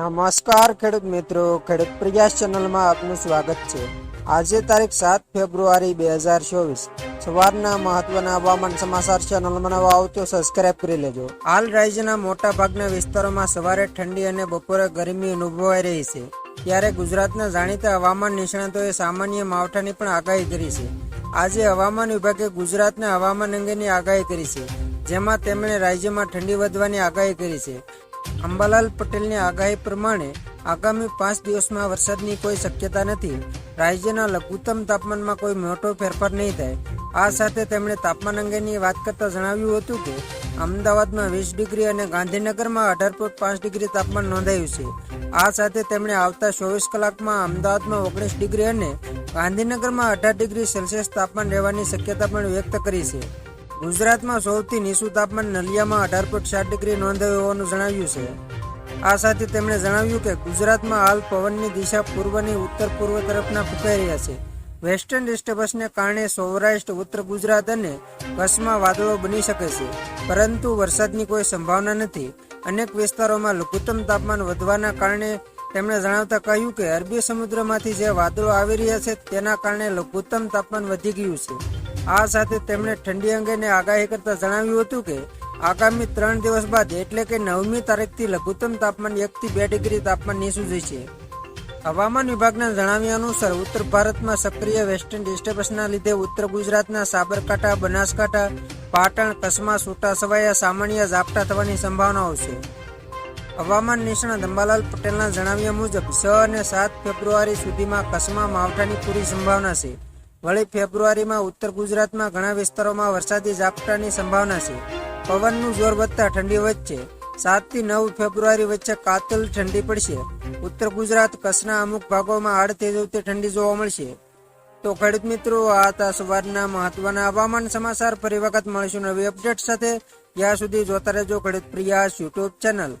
નમસ્કાર, ખેડૂત મિત્રો. ખેડૂત પ્રયાસ ચેનલમાં આપનું સ્વાગત છે. આજે તારીખ સાત ફેબ્રુઆરી બે હજાર ચોવીસ. સવારના મહત્વના હવામાન સમાચાર ચેનલમાં નવા આવતો સબસ્ક્રાઇબ કરી લેજો. હાલ રાજ્યના મોટા ભાગના વિસ્તારોમાં સવારે ઠંડી અને બપોરે ગરમી અનુભવાઈ રહી છે. ત્યારે ગુજરાતના જાણીતા હવામાન નિષ્ણાતોએ સામાન્ય માવઠાની પણ આગાહી કરી છે. આજે હવામાન વિભાગે ગુજરાતના હવામાન અંગેની આગાહી કરી છે, જેમાં તેમણે રાજ્યમાં ઠંડી વધવાની આગાહી કરી છે. અંબાલાલ પટેલની આગાહી પ્રમાણે આગામી પાંચ દિવસમાં વરસાદની કોઈ શક્યતા નથી. રાજ્યના લઘુત્તમ તાપમાનમાં કોઈ મોટો ફેરફાર નહીં થાય. આ સાથે તેમણે તાપમાન અંગેની વાત કરતા જણાવ્યું હતું કે, અમદાવાદમાં વીસ ડિગ્રી અને ગાંધીનગરમાં અઢાર પોઈન્ટ પાંચ ડિગ્રી તાપમાન નોંધાયું છે. આ સાથે તેમણે આવતા ચોવીસ કલાકમાં અમદાવાદમાં ઓગણીસ ડિગ્રી અને ગાંધીનગરમાં અઢાર ડિગ્રી સેલ્સિયસ તાપમાન રહેવાની શક્યતા પણ વ્યક્ત કરી છે. ગુજરાતમાં સૌથી નીચું તાપમાન નલિયામાં અઢાર પોઈન્ટ સાત ડિગ્રી નોંધાયું હોવાનું જણાવ્યું છે. આ સાથે તેમણે જણાવ્યું કે ગુજરાતમાં હાલ પવનની દિશા પૂર્વની ઉત્તર પૂર્વ તરફના ફૂંકાઈ રહ્યા છે. વેસ્ટર્ન ડિસ્ટર્બન્સને કારણે સૌરાષ્ટ્ર, ઉત્તર ગુજરાત અને કચ્છમાં વાદળો બની શકે છે. પરંતુ વરસાદની કોઈ સંભાવના નથી. અનેક વિસ્તારોમાં લઘુત્તમ તાપમાન વધવાના કારણે તેમણે જણાવતા કહ્યું કે અરબી સમુદ્રમાંથી જે વાદળો આવી રહ્યા છે તેના કારણે લઘુત્તમ તાપમાન વધી ગયું છે. આ સાથે તેમણે ઠંડી અંગેની આગાહી કરતા જણાવ્યું હતું કે, આગામી ત્રણ દિવસ બાદ એટલે કે નવમી તારીખથી લઘુત્તમ તાપમાન એકથી બે ડિગ્રી તાપમાન નીચું જશે હવામાન વિભાગના જણાવ્યા અનુસાર, ઉત્તર ભારતમાં સક્રિય વેસ્ટર્ન ડિસ્ટર્બન્સના લીધે ઉત્તર ગુજરાતના સાબરકાંઠા, બનાસકાંઠા, પાટણ કસમા છૂટાછવાયા સામાન્ય ઝાપટા થવાની સંભાવનાઓ છે. હવામાન નિષ્ણાત અંબાલાલ પટેલના જણાવ્યા મુજબ, છ અને સાત ફેબ્રુઆરી સુધીમાં કસમા માવઠાની પૂરી સંભાવના છે. વળી ફેબ્રુઆરીમાં ઉત્તર ગુજરાતમાં ઘણા વિસ્તારોમાં વરસાદી ઝાપટાની સંભાવના છે. પવનનું જોર વધતા ઠંડી વધશે. સાતથી નવ ફેબ્રુઆરી વચ્ચે કાતિલ ઠંડી પડશે. ઉત્તર ગુજરાત કચ્છના અમુક ભાગોમાં આડ તેજવતી ઠંડી જોવા મળશે. તો ખેડૂત મિત્રો, આ હતા સવારના મહત્વના હવામાન સમાચાર. ફરી વખત મળીશું નવી અપડેટ સાથે. ત્યાં સુધી જોતા રહેજો ખેડૂત પ્રિયાસ યુટ્યુબ ચેનલ.